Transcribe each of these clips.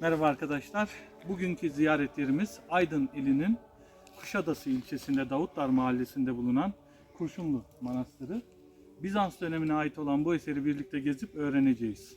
Merhaba arkadaşlar. Bugünkü ziyaret yerimiz Aydın ilinin Kuşadası ilçesinde Davutlar mahallesinde bulunan Kurşunlu Manastırı. Bizans dönemine ait olan bu eseri birlikte gezip öğreneceğiz.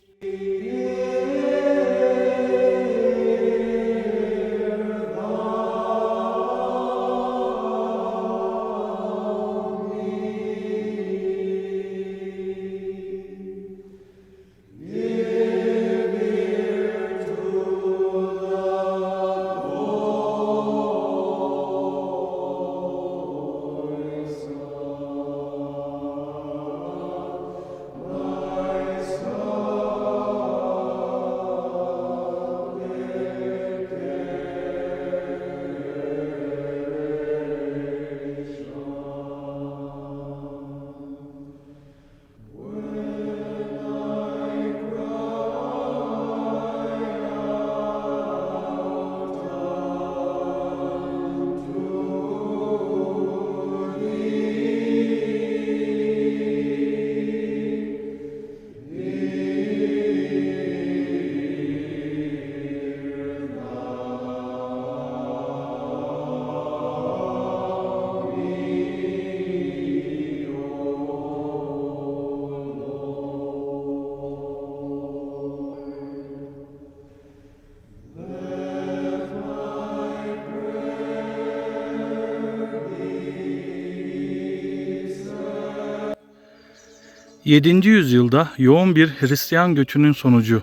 Yedinci yüzyılda yoğun bir Hristiyan göçünün sonucu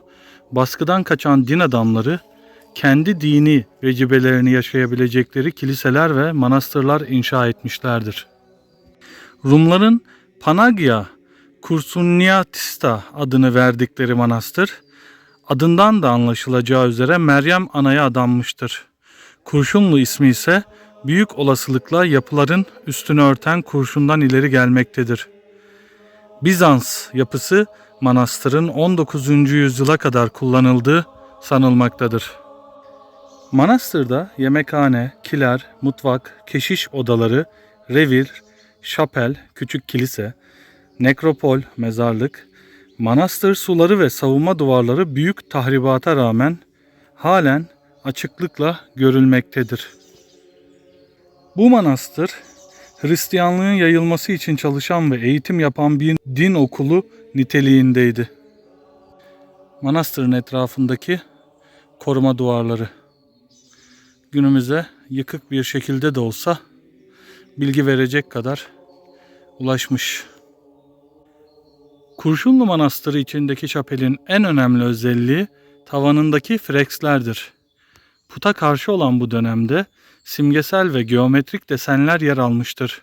baskıdan kaçan din adamları kendi dini vecibelerini yaşayabilecekleri kiliseler ve manastırlar inşa etmişlerdir. Rumların Panagia Kursunniatista adını verdikleri manastır, adından da anlaşılacağı üzere Meryem Ana'ya adanmıştır. Kurşunlu ismi ise büyük olasılıkla yapıların üstünü örten kurşundan ileri gelmektedir. Bizans yapısı manastırın 19. yüzyıla kadar kullanıldığı sanılmaktadır. Manastırda yemekhane, kiler, mutfak, keşiş odaları, revir, şapel, küçük kilise, nekropol, mezarlık, manastır suları ve savunma duvarları büyük tahribata rağmen halen açıklıkla görülmektedir. Bu manastır Hristiyanlığın yayılması için çalışan ve eğitim yapan bir din okulu niteliğindeydi. Manastırın etrafındaki koruma duvarları günümüze yıkık bir şekilde de olsa bilgi verecek kadar ulaşmış. Kurşunlu Manastırı içindeki şapelin en önemli özelliği tavanındaki frekslerdir. Puta karşı olan bu dönemde simgesel ve geometrik desenler yer almıştır.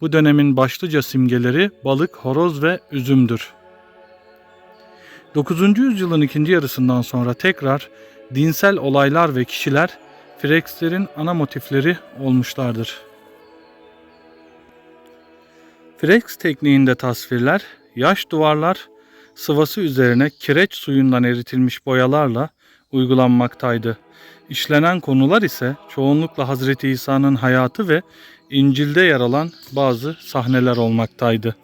Bu dönemin başlıca simgeleri balık, horoz ve üzümdür. 9. yüzyılın ikinci yarısından sonra tekrar dinsel olaylar ve kişiler frekslerin ana motifleri olmuşlardır. Freks tekniğinde tasvirler, yaş duvarlar, sıvası üzerine kireç suyundan eritilmiş boyalarla uygulanmaktaydı. İşlenen konular ise çoğunlukla Hazreti İsa'nın hayatı ve İncil'de yer alan bazı sahneler olmaktaydı.